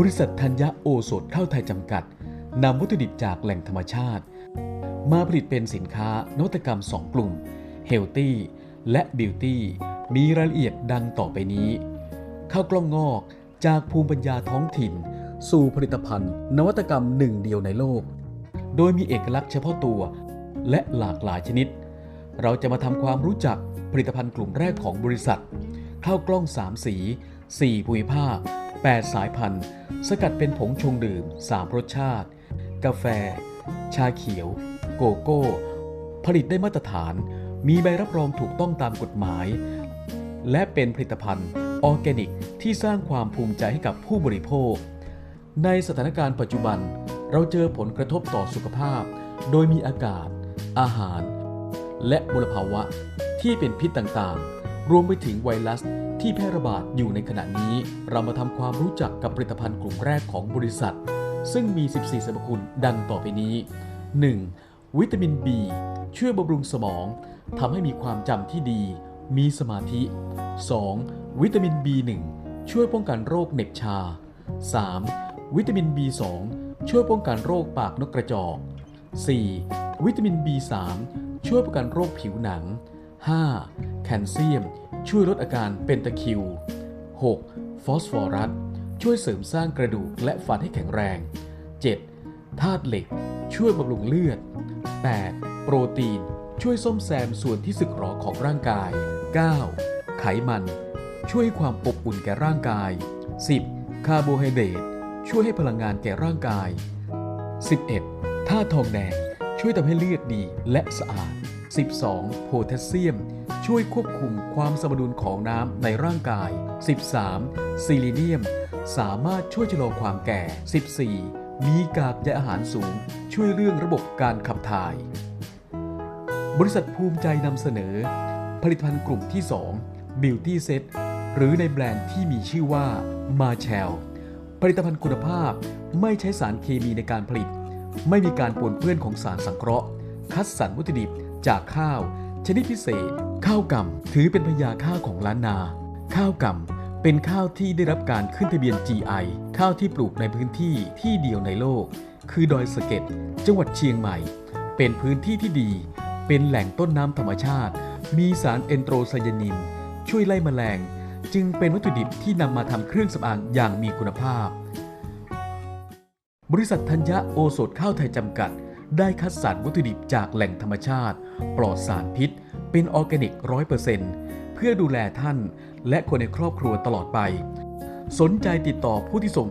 บริษัทธัญญาโอสถข้าวไทยจำกัดนำวัตถุดิบจากแหล่งธรรมชาติ มาผลิตเป็นสินค้านวัตกรรม 2 กลุ่ม Healthy และ Beauty มีรายละเอียดดังต่อไปนี้ข้าวกล้องงอกจากภูมิปัญญาท้องถิ่น สู่ผลิตภัณฑ์ นวัตกรรมหนึ่งเดียวในโลก โดยมีเอกลักษณ์เฉพาะตัว และหลากหลายชนิด เราจะมาทำความรู้จักผลิตภัณฑ์กลุ่มแรกของบริษัท ข้าวกล้อง 3 สี 4 ภูมิภาค 8 สายพันธุ์ สกัดเป็นผงชงดื่ม 3 รสชาติ กาแฟ ชาเขียว โกโก้ ผลิตได้มาตรฐาน มีใบรับรองถูกต้องตามกฎหมาย และเป็นผลิตภัณฑ์ออร์แกนิกที่สร้างความภูมิใจให้กับผู้บริโภค ในสถานการณ์ปัจจุบัน เราเจอผลกระทบต่อสุขภาพ โดยมีอากาศ อาหาร และมลภาวะที่เป็นพิษต่างๆ รวมไปถึงไวรัสที่แพร่ระบาดอยู่ในขณะนี้ เรามาทำความรู้จักกับผลิตภัณฑ์กลุ่มแรกของบริษัท ซึ่งมี 14สรรพคุณดังต่อไปนี้ 1. วิตามิน B ช่วยบำรุงสมองทำให้มีความจำที่ดี มีสมาธิ 2. วิตามิน B1 ช่วยป้องกันโรคเหน็บชา 3. วิตามิน B2 ช่วยป้องกันโรคปากนกกระจอก 4. วิตามิน B3 ช่วยป้องกันโรคผิวหนัง 5. แคลเซียม ช่วยลดอาการเป็นตะคิว 6. ฟอสฟอรัส ช่วยเสริมสร้างกระดูกและฟันให้แข็งแรง 7. ธาตุเหล็ก ช่วยบำรุงเลือด 8. โปรตีน ช่วยซ่อมแซมส่วนที่สึกหรอของร่างกาย 9. ไขมัน ช่วยความอบอุ่นแก่ร่างกาย 10. คาร์โบไฮเดรต ช่วยให้พลังงานแก่ร่างกาย 11. ธาตุทองแดง ช่วยทำให้เลือดดีและสะอาด 12. โพแทสเซียม ช่วยควบคุมความสมดุลของน้ำในร่างกาย 13. ซีลิเนียม สามารถช่วยชะลอความแก่ 14. มีกากใยอาหารสูง ช่วยเรื่องระบบการขับถ่าย บริษัทภูมิใจนำเสนอ ผลิตภัณฑ์กลุ่มที่ 2 Beauty Set หรือในแบรนด์ที่มีชื่อว่า Marshall ผลิตภัณฑ์คุณภาพไม่ใช้สารเคมีในการผลิต ไม่มีการปนเปื้อนของสารสังเคราะห์ คัดสรรวัตถุดิบจากข้าว ชนิดพิเศษ ข้าวกำถือเป็นพญาข้าวของล้านนา ข้าวกำเป็นข้าวที่ได้รับการขึ้นทะเบียน GI ข้าวที่ปลูกในพื้นที่ที่เดียวในโลก คือดอยสะเก็ดจังหวัดเชียงใหม่ เป็นพื้นที่ที่ดี เป็นแหล่งต้นน้ำธรรมชาติ มีสารเอนโทรไซยานิน ช่วยไล่แมลง จึงเป็นวัตถุดิบที่นำมาทำเครื่องสำอางอย่างมีคุณภาพ บริษัทธัญญาโอสถข้าวไทยจำกัด ได้คัดสรรวัตถุดิบจากแหล่งธรรมชาติ ปลอดสารพิษ เป็นออร์แกนิกร้อยเปอร์เซ็นต์เพื่อดูแลท่านและคนในครอบครัวตลอดไป สนใจติดต่อผู้ที่ส่ง